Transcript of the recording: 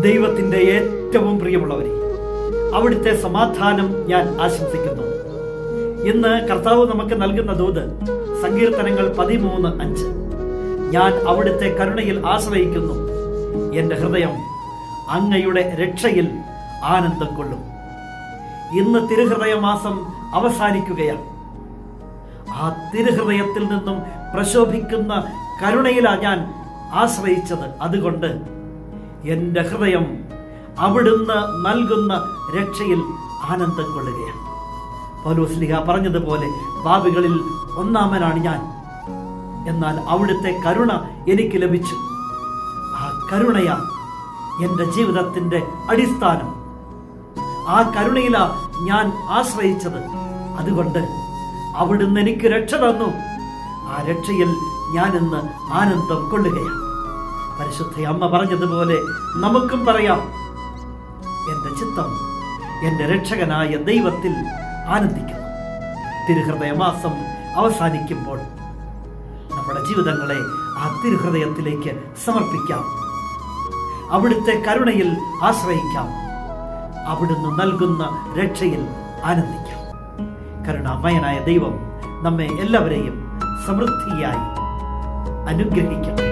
ദൈവത്തിന്റെ ഏറ്റവും പ്രിയമുള്ളവരെ അവിടുത്തെ സമാധാനം ഞാൻ ആശംസിക്കുന്നു. ഇന്ന് കർത്താവ് നമുക്ക് നൽകുന്ന ദൂത് സങ്കീർത്തനങ്ങൾ പതിമൂന്ന് അഞ്ച്. ഞാൻ അവിടുത്തെ കരുണയിൽ ആശ്രയിക്കുന്നു. എന്റെ ഹൃദയം അങ്ങയുടെ രക്ഷയിൽ ആനന്ദം കൊള്ളും. ഇന്ന് തിരുഹൃദയ മാസം അവസാനിക്കുകയാണ്. ആ തിരുഹൃദയത്തിൽ നിന്നും പ്രശോഭിക്കുന്ന കരുണയിലാണ് ഞാൻ ആശ്രയിച്ചത്. അതുകൊണ്ട് എന്റെ ഹൃദയം അവിടുന്ന് നൽകുന്ന രക്ഷയിൽ ആനന്ദം കൊള്ളുകയാണ്. പൗലോസ്ലിഹ പറഞ്ഞതുപോലെ പാപികളിൽ ഒന്നാമനാണ് ഞാൻ. എന്നാൽ അവിടുത്തെ കരുണ എനിക്ക് ലഭിച്ചു. ആ കരുണയാ എന്റെ ജീവിതത്തിന്റെ അടിസ്ഥാനം. ആ കരുണയിലാ ഞാൻ ആശ്രയിച്ചത്. അതുകൊണ്ട് അവിടുന്ന് എനിക്ക് രക്ഷ തന്നു. ആ രക്ഷയിൽ ഞാനിന്ന് ആനന്ദം കൊള്ളുകയാണ്. പരിശുദ്ധ അമ്മ പറഞ്ഞതുപോലെ നമുക്കും പറയാം. എന്റെ ചിത്തം എന്റെ രക്ഷകനായ ദൈവത്തിൽ ആനന്ദിക്കുന്നു. തിരുഹൃദയ മാസം അവസാനിക്കുമ്പോൾ നമ്മുടെ ജീവിതങ്ങളെ ആ തിരുഹൃദയത്തിലേക്ക് സമർപ്പിക്കാം. അവിടുത്തെ കരുണയിൽ ആശ്രയിക്കാം. അവിടുന്ന് നൽകുന്ന രക്ഷയിൽ ആനന്ദിക്കാം. കരുണാമയനായ ദൈവം നമ്മെ എല്ലാവരെയും സമൃദ്ധിയായി അനുഗ്രഹിക്കട്ടെ.